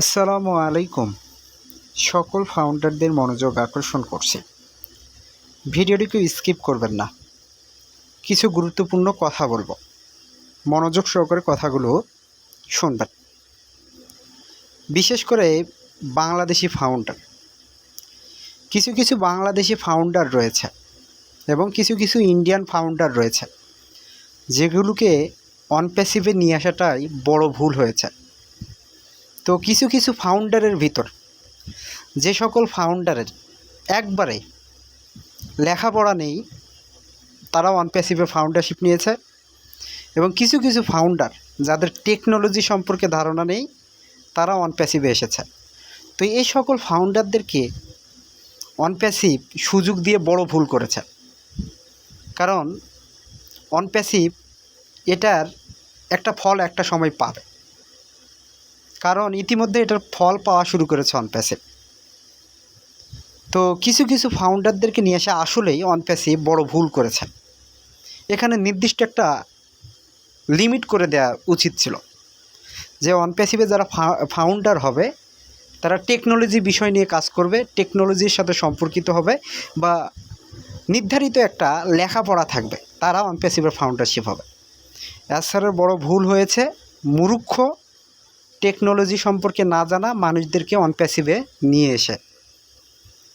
আসসালামু আলাইকুম। সকল ফাউন্ডারদের মনোযোগ আকর্ষণ করছি। ভিডিওটিকে স্কিপ করবেন না। কিছু গুরুত্বপূর্ণ কথা বলব। মনোযোগ সহকারে কথাগুলো শুনবেন। বিশেষ করে বাংলাদেশি ফাউন্ডার কিছু কিছু বাংলাদেশি ফাউন্ডার রয়েছে এবং কিছু কিছু ইন্ডিয়ান ফাউন্ডার রয়েছে, যেগুলোকে অনপ্যাসিভে নিয়ে আসাটাই বড় ভুল হয়েছে। তো কিছু কিছু ফাউন্ডারের ভিতর, যে সকল ফাউন্ডারের একবারে লেখাপড়া নেই তারা ওয়ান প্যাসিভে ফাউন্ডারশিপ নিয়েছে এবং কিছু কিছু ফাউন্ডার যাদের টেকনোলজি সম্পর্কে ধারণা নেই তারা ওয়ান প্যাসিভে এসেছে। তো এই সকল ফাউন্ডারদেরকে অন প্যাসিভ সুযোগ দিয়ে বড় ভুল করেছে। কারণ অন প্যাসিভ এটার একটা ফল একটা সময় পাবে। কারণ ইতিমধ্যে এটার ফল পাওয়া শুরু করেছে অনপ্যাসিভ তো কিছু কিছু ফাউন্ডারদেরকে নিয়ে আসা আসলেই অনপ্যাসিভ বড় ভুল করেছে। এখানে নির্দিষ্ট একটা লিমিট করে দেওয়া উচিত ছিল। যে অনপ্যাসিভে যারা ফাউন্ডার হবে, তারা টেকনোলজি বিষয় নিয়ে কাজ করবে টেকনোলজির সাথে সম্পর্কিত হবে বা নির্ধারিত একটা লেখাপড়া থাকবে, তারা অনপ্যাসিভের ফাউন্ডারশিপ হবে। এছাড়া বড় ভুল হয়েছে, মুরুক্ষ টেকনোলজি সম্পর্কে না জানা মানুষদেরকে অনপ্যাসিভে নিয়ে এসে।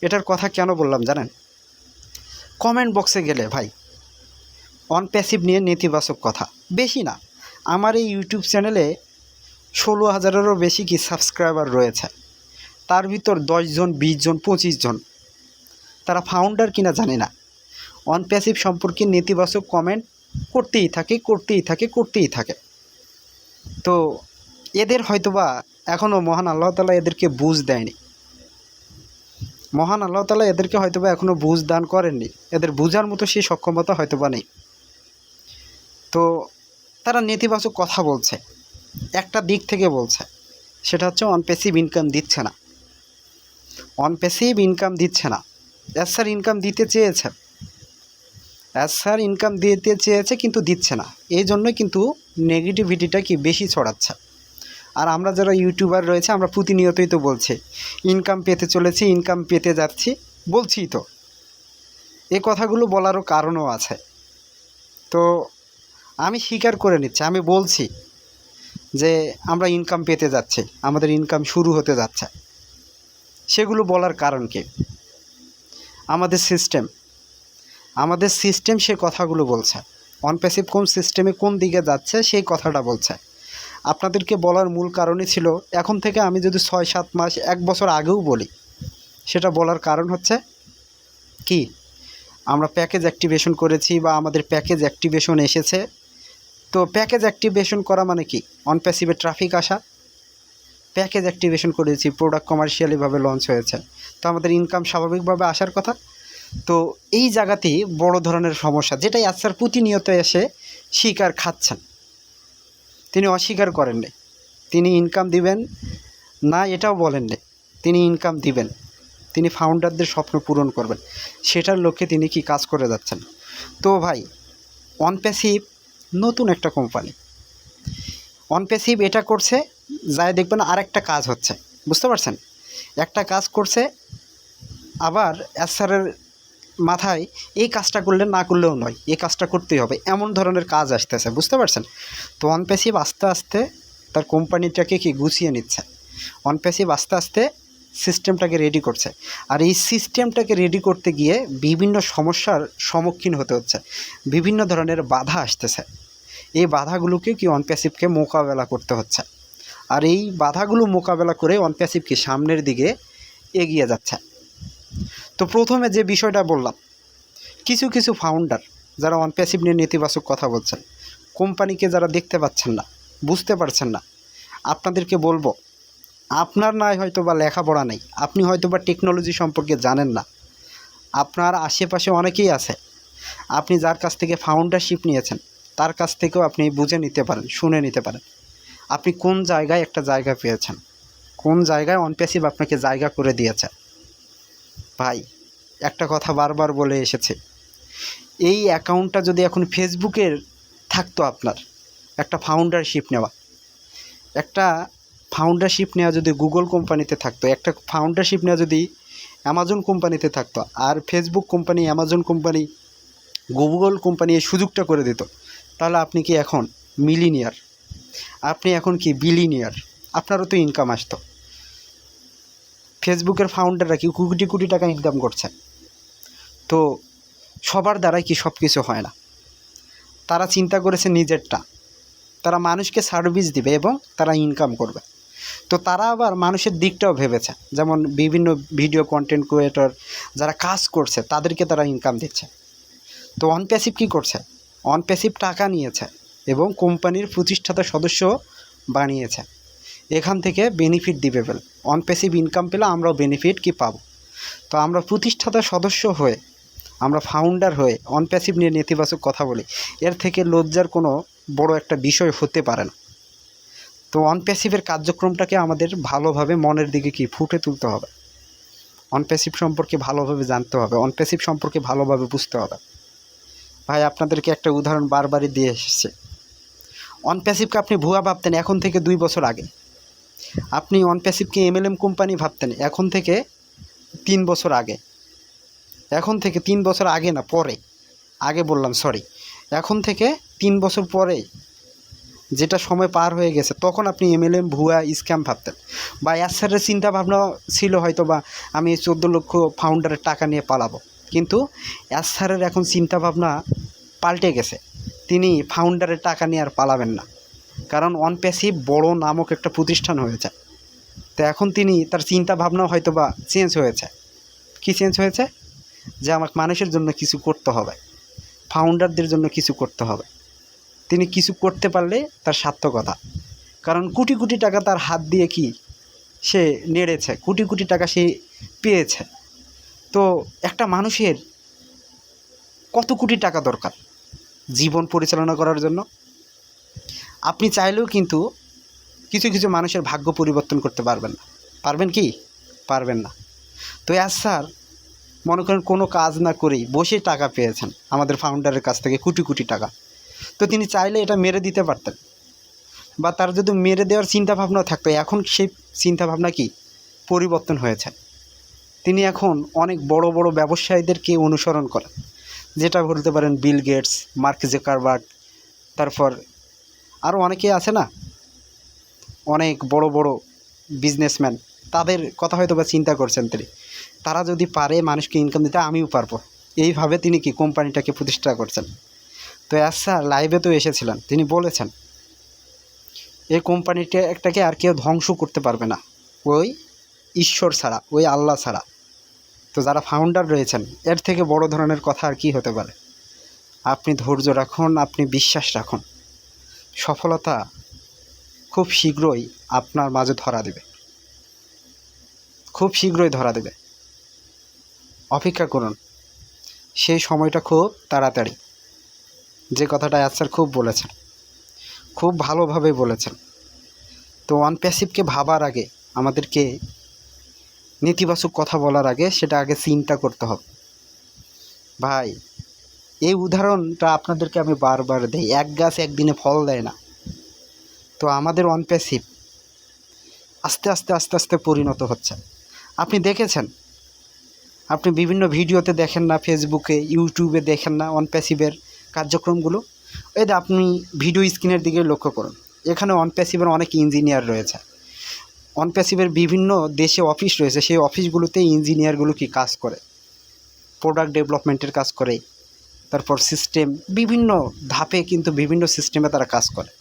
এটার কথা কেন বললাম জানেন? কমেন্ট বক্সে গেলে ভাই অনপ্যাসিভ নিয়ে নেতিবাচক কথা। বেশি না, আমার এই ইউটিউব চ্যানেলে ষোলো হাজারেরও বেশি কি সাবস্ক্রাইবার রয়েছে। তার ভিতর দশজন বিশ জন, পঁচিশ জন, তারা ফাউন্ডার কিনা জানে না। অনপ্যাসিভ সম্পর্কে নেতিবাচক কমেন্ট করতেই থাকে করতেই থাকে করতেই থাকে। তো এদের হয়তোবা এখনও মহান আল্লাহ তালা এদেরকে বুঝ দেয়নি। মহান আল্লাহ তালা এদেরকে হয়তোবা এখনও বুঝ দান করেননি। এদের বোঝার মতো সেই সক্ষমতা হয়তোবা নেই। তো তারা নেতিবাচক কথা বলছে। একটা দিক থেকে বলছে, সেটা হচ্ছে অনপেসিভ ইনকাম দিচ্ছে না। অনপেসিভ ইনকাম দিচ্ছে না। এস স্যার ইনকাম দিতে চেয়েছে। এস স্যার ইনকাম দিতে চেয়েছে কিন্তু দিচ্ছে না। এই জন্যই কিন্তু নেগেটিভিটিটা কি বেশি ছড়াচ্ছে। আর আমরা যারা ইউটিউবার রয়েছে, আমরা প্রতিনিয়তই তো বলছি ইনকাম পেতে চলেছি ইনকাম পেতে যাচ্ছি বলছি তো। এ কথাগুলো বলারও কারণও আছে। তো আমি স্বীকার করে নিচ্ছি, আমি বলছি যে আমরা ইনকাম পেতে যাচ্ছি, আমাদের ইনকাম শুরু হতে যাচ্ছে। সেগুলো বলার কারণ কি? আমাদের সিস্টেম আমাদের সিস্টেম সে কথাগুলো বলছে। অনপ্যাসিভ কোন সিস্টেমে কোন দিকে যাচ্ছে, সেই কথাটা বলছে। আপনাদেরকে বলার মূল কারণই ছিল, এখন থেকে আমি যদি ছয় সাত মাস, এক বছর আগেও বলি, সেটা বলার কারণ হচ্ছে কি? আমরা প্যাকেজ অ্যাক্টিভেশন করেছি বা আমাদের প্যাকেজ অ্যাক্টিভেশন এসেছে। তো প্যাকেজ অ্যাক্টিভেশন করা মানে কি? অনপ্যাসিভে ট্রাফিক আসা। প্যাকেজ অ্যাক্টিভেশন করেছি প্রোডাক্ট কমার্শিয়ালিভাবে লঞ্চ হয়েছে। তো আমাদের ইনকাম স্বাভাবিকভাবে আসার কথা। তো এই জায়গাতেই বড় ধরনের সমস্যা, যেটাই আজকাল প্রতিনিয়ত এসে শিকার খাচ্ছেন। তিনি অস্বীকার করেননি তিনি ইনকাম দিবেন, না এটাও বলেননি তিনি ইনকাম দিবেন। তিনি ফাউন্ডারদের স্বপ্ন পূরণ করবেন। সেটার লক্ষ্যে তিনি কি কাজ করে যাচ্ছেন? তো ভাই অনপ্যাসিভ নতুন একটা কোম্পানি অনপ্যাসিভ এটা করছে যাই দেখবেন আরেকটা কাজ হচ্ছে। বুঝতে পারছেন? একটা কাজ করছে, আবার অ্যাসারের মাথায় এই কাজটা করলে না করলেও নয়, এই কাজটা করতেই হবে। এমন ধরনের কাজ আসতেছে, বুঝতে পারছেন? তো অনপ্যাসিভ আস্তে আস্তে তার কোম্পানিটাকে কি গুছিয়ে নিচ্ছে। অনপ্যাসিভ আস্তে আস্তে সিস্টেমটাকে রেডি করছে। আর এই সিস্টেমটাকে রেডি করতে গিয়ে বিভিন্ন সমস্যার সম্মুখীন হতে হচ্ছে। বিভিন্ন ধরনের বাধা আসতেছে। এই বাধাগুলোকে কি অনপ্যাসিভকে মোকাবেলা করতে হচ্ছে। আর এই বাধাগুলো মোকাবেলা করে অনপ্যাসিভকে সামনের দিকে এগিয়ে যাচ্ছে। তো প্রথমে যে বিষয়টা বললাম, কিছু কিছু ফাউন্ডার যারা অনপ্যাসিভ নিয়ে নেতিবাচক কথা বলছেন, কোম্পানিকে যারা দেখতে পাচ্ছেন না, বুঝতে পারছেন না, আপনাদেরকে বলব, আপনার নাই হয়তো বা লেখাপড়া নেই, আপনি হয়তো বা টেকনোলজি সম্পর্কে জানেন না, আপনার আশেপাশে অনেকেই আছে, আপনি যার কাছ থেকে ফাউন্ডারশিপ নিয়েছেন, তার কাছ থেকেও আপনি বুঝে নিতে পারেন, শুনে নিতে পারেন, আপনি কোন জায়গায় একটা জায়গা পেয়েছেন, কোন জায়গায় অনপ্যাসিভ আপনাকে জায়গা করে দিয়েছে ভাই, একটা কথা বারবার বলে এসেছে। এই অ্যাকাউন্টটা যদি এখন ফেসবুকের থাকতো আপনার, একটা ফাউন্ডারশিপ নেওয়া। একটা ফাউন্ডারশিপ নেওয়া যদি গুগল কোম্পানিতে থাকতো, একটা ফাউন্ডারশিপ নেওয়া যদি অ্যামাজন কোম্পানিতে থাকতো, আর Facebook company, Amazon company, Google company এই সুযোগটা করে দিত, তাহলে আপনি কি এখন মিলিনিয়ার আপনি এখন কি বিলিনিয়ার আপনারও তো ইনকাম আসতো। ফেসবুকের ফাউন্ডাররা কি কোটি কোটি টাকা ইনকাম করছে? তো সবার দ্বারাই কি সব কিছু হয় না? তারা চিন্তা করেছে নিজেরটা। তারা মানুষকে সার্ভিস দিবে এবং তারা ইনকাম করবে। তো তারা আবার মানুষের দিকটাও ভেবেছে। যেমন বিভিন্ন ভিডিও কন্টেন্ট ক্রিয়েটর যারা কাজ করছে, তাদেরকে তারা ইনকাম দিচ্ছে। তো অনপ্যাসিভ কী করছে? অনপ্যাসিভ টাকা নিয়েছে এবং কোম্পানির প্রতিষ্ঠাতা সদস্য বানিয়েছে। এখান থেকে বেনিফিট দিবে অনপ্যাসিভ ইনকাম পেলে আমরাও বেনিফিট কি পাবো? তো আমরা প্রতিষ্ঠাতা সদস্য হয়ে, আমরা ফাউন্ডার হয়ে অনপ্যাসিভ নিয়ে নেতিবাচক কথা বলি, এর থেকে লজ্জার কোনো বড় একটা বিষয় হতে পারে না। তো অনপ্যাসিভের কার্যক্রমটাকে আমাদের ভালোভাবে মনের দিকে কি ফুটে তুলতে হবে? অনপ্যাসিভ সম্পর্কে ভালোভাবে জানতে হবে অনপ্যাসিভ সম্পর্কে ভালোভাবে বুঝতে হবে। ভাই, আপনাদেরকে একটা উদাহরণ বারবারই দিয়ে এসেছে। অনপ্যাসিভকে আপনি ভুয়া ভাবতেন এখন থেকে দুই বছর আগে। আপনি ওয়ান অনপ্যাসিভকে এমএলএম কোম্পানি ভাবতেন, এখন থেকে তিন বছর আগে। এখন থেকে তিন বছর আগে না, পরে। আগে বললাম সরি এখন থেকে তিন বছর পরে যেটা সময় পার হয়ে গেছে, তখন আপনি এমএলএম ভুয়া স্ক্যাম ভাবতেন। বা অ্যাসারের চিন্তা ভাবনা ছিল হয়তো বা আমি চোদ্দ লক্ষ ফাউন্ডারের টাকা নিয়ে পালাবো। কিন্তু অ্যাসারের এখন চিন্তা ভাবনা পাল্টে গেছে। তিনি ফাউন্ডারের টাকা নিয়ে আর পালাবেন না। কারণ অনপ্যাসিভ বড় নামক একটা প্রতিষ্ঠান হয়েছে। তো এখন তিনি তার চিন্তা ভাবনা হয়তো বা চেঞ্জ হয়েছে। কী চেঞ্জ হয়েছে? যে আমাকে মানুষের জন্য কিছু করতে হবে। ফাউন্ডারদের জন্য কিছু করতে হবে। তিনি কিছু করতে পারলে তার সার্থকতা। কারণ কোটি কোটি টাকা তার হাত দিয়ে কি সে নেড়েছে, কোটি কোটি টাকা সে পেয়েছে। তো একটা মানুষের কত কোটি টাকা দরকার? জীবন পরিচালনা করার জন্য। আপনি চাইলেও কিন্তু কিছু কিছু মানুষের ভাগ্য পরিবর্তন করতে পারবেন না। পারবেন কি? পারবেন না। তো অ্যাজ স্যার, মনে করেন কোনো কাজ না করেই বসে টাকা পেয়েছেন আমাদের ফাউন্ডারের কাছ থেকে কোটি কোটি টাকা। তো তিনি চাইলে এটা মেরে দিতে পারতেন। বা তার যদি মেরে দেওয়ার চিন্তাভাবনা থাকতো, এখন সেই চিন্তাভাবনা কি? পরিবর্তন হয়েছে। তিনি এখন অনেক বড় বড় ব্যবসায়ীদেরকে অনুসরণ করেন। যেটা বলতে পারেন বিল গেটস, মার্ক জেকারবার্গ, তারপর আরও অনেকেই আছে না? অনেক বড় বড় বিজনেসম্যান তাদের কথা হয়তো বা চিন্তা করছেন তিনি। তারা যদি পারে মানুষকে ইনকাম দিতে, আমিও পারব। এইভাবে তিনি কি কোম্পানিটাকে প্রতিষ্ঠা করছেন? তো স্যার লাইভে তো এসেছিলেন, তিনি বলেছেন, এই কোম্পানিটা একটাকে আর কেউ ধ্বংস করতে পারবে না। ওই ঈশ্বর ছাড়া, ওই আল্লাহ ছাড়া। তো যারা ফাউন্ডার রয়েছেন, এর থেকে বড় ধরনের কথা আর কি হতে পারে? আপনি ধৈর্য রাখুন, আপনি বিশ্বাস রাখুন। সফলতা খুব শীঘ্রই আপনার মাঝে ধরা দেবে। খুব শীঘ্রই ধরা দেবে। অপেক্ষা করুন। সেই সময়টা খুব তাড়াতাড়ি। যে কথাটা আসার খুব বলেছেন। খুব ভালোভাবে বলেছেন। তো অনপ্যাসিভকে ভাবার আগে আমাদেরকে নেতিবাচক কথা বলার আগে সেটা আগে চিন্তা করতে হবে। ভাই এই উদাহরণটা আপনাদেরকে আমি বারবার দেই। এক গাছ একদিনে ফল দেয় না। তো আমাদের অনপ্যাসিভ আস্তে আস্তে আস্তে আস্তে পরিণত হচ্ছে। আপনি দেখেছেন? আপনি বিভিন্ন ভিডিওতে দেখেন না ফেসবুকে ইউটিউবে দেখেন না অনপ্যাসিভের কার্যক্রমগুলো? এই আপনি ভিডিও স্ক্রিনের দিকে লক্ষ্য করুন। এখানে অনপ্যাসিভের অনেক ইঞ্জিনিয়ার রয়েছে। অনপ্যাসিভের বিভিন্ন দেশে অফিস রয়েছে। সেই অফিসগুলোতে ইঞ্জিনিয়ারগুলো কি কাজ করে? প্রোডাক্ট ডেভেলপমেন্টের কাজ করে। তারপর সিস্টেম বিভিন্ন ধাপে কিন্তু বিভিন্ন সিস্টেমে তারা কাজ করে।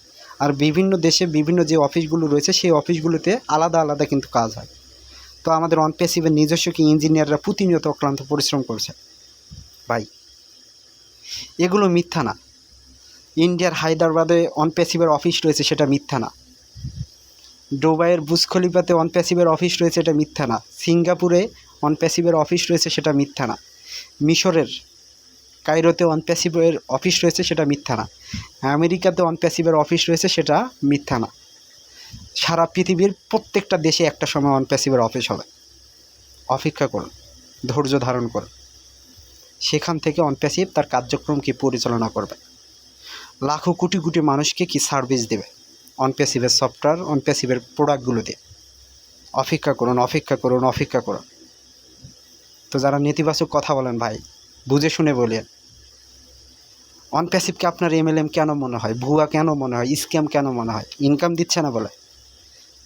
আর বিভিন্ন দেশে বিভিন্ন যে অফিসগুলো রয়েছে, সেই অফিসগুলোতে আলাদা আলাদা কিন্তু কাজ হয়। তো আমাদের অনপ্যাসিভের নিজস্ব কি ইঞ্জিনিয়াররা প্রতিনিয়ত অক্লান্ত পরিশ্রম করছে। ভাই, এগুলো মিথ্যা না। ইন্ডিয়ার হায়দ্রাবাদে অনপ্যাসিভের অফিস রয়েছে, সেটা মিথ্যা না। দুবাইয়ের বুজ খলিফাতে অনপ্যাসিভের অফিস রয়েছে, এটা মিথ্যা না। সিঙ্গাপুরে অনপ্যাসিভের অফিস রয়েছে, সেটা মিথ্যা না। মিশরের কায়রোতে অনপ্যাসিভের অফিস রয়েছে, সেটা মিথ্যা না। আমেরিকাতে অনপ্যাসিভের অফিস রয়েছে, সেটা মিথ্যা না। সারা পৃথিবীর প্রত্যেকটা দেশে একটা সময় অনপ্যাসিভের অফিস হবে। অপেক্ষা করুন, ধৈর্য ধারণ করুন। সেখান থেকে অনপ্যাসিভ তার কার্যক্রম কি পরিচালনা করবে? লাখো কোটি কোটি মানুষকে কি সার্ভিস দেবে? অনপ্যাসিভের সফটওয়্যার অনপ্যাসিভের প্রোডাক্টগুলো দিয়ে। অপেক্ষা করুন অপেক্ষা করুন অপেক্ষা করুন। তো যারা নেতিবাচক কথা বলেন ভাই বুঝে শুনে বলেন অনপ্যাসিভকে আপনার এমএলএম কেন মনে হয়? ভুয়া কেন মনে হয়? স্ক্যাম কেন মনে হয়? ইনকাম দিচ্ছে না বলে?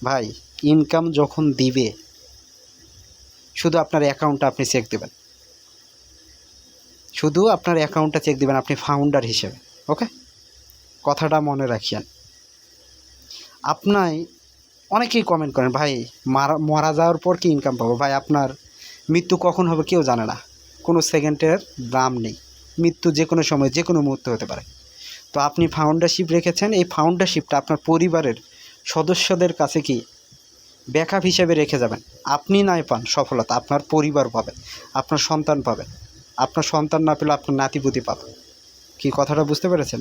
ভাই ইনকাম যখন দিবে, শুধু আপনার অ্যাকাউন্টটা আপনি চেক দেবেন। শুধু আপনার অ্যাকাউন্টটা চেক দিবেন, আপনি ফাউন্ডার হিসেবে ওকে কথাটা মনে রাখিয়েন। আপনাই অনেকেই কমেন্ট করেন, ভাই, মারা মারা যাওয়ার পর কি ইনকাম পাবো? ভাই, আপনার মৃত্যু কখন হবে কেউ জানে না। কোনো সেকেন্ডের দাম নেই। মৃত্যু যে কোনো সময় যে কোনো মুহূর্তে হতে পারে। তো আপনি ফাউন্ডারশিপ রেখেছেন, এই ফাউন্ডারশিপটা আপনার পরিবারের সদস্যদের কাছে কি ব্যাকআপ হিসেবে রেখে যাবেন? আপনি নাই পান সফলতা, আপনার পরিবার পাবে আপনার সন্তান পাবে আপনার সন্তান না পেলে আপনার নাতিপুতি পাবে কি কথাটা বুঝতে পেরেছেন?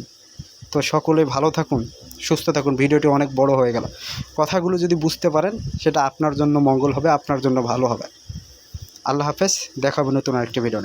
তো সকলে ভালো থাকুন, সুস্থ থাকুন, ভিডিওটি অনেক বড় হয়ে গেল। কথাগুলো যদি বুঝতে পারেন, সেটা আপনার জন্য মঙ্গল হবে, আপনার জন্য ভালো হবে। আল্লাহ হাফেজ দেখাবো নতুন আরেকটি ভিডিও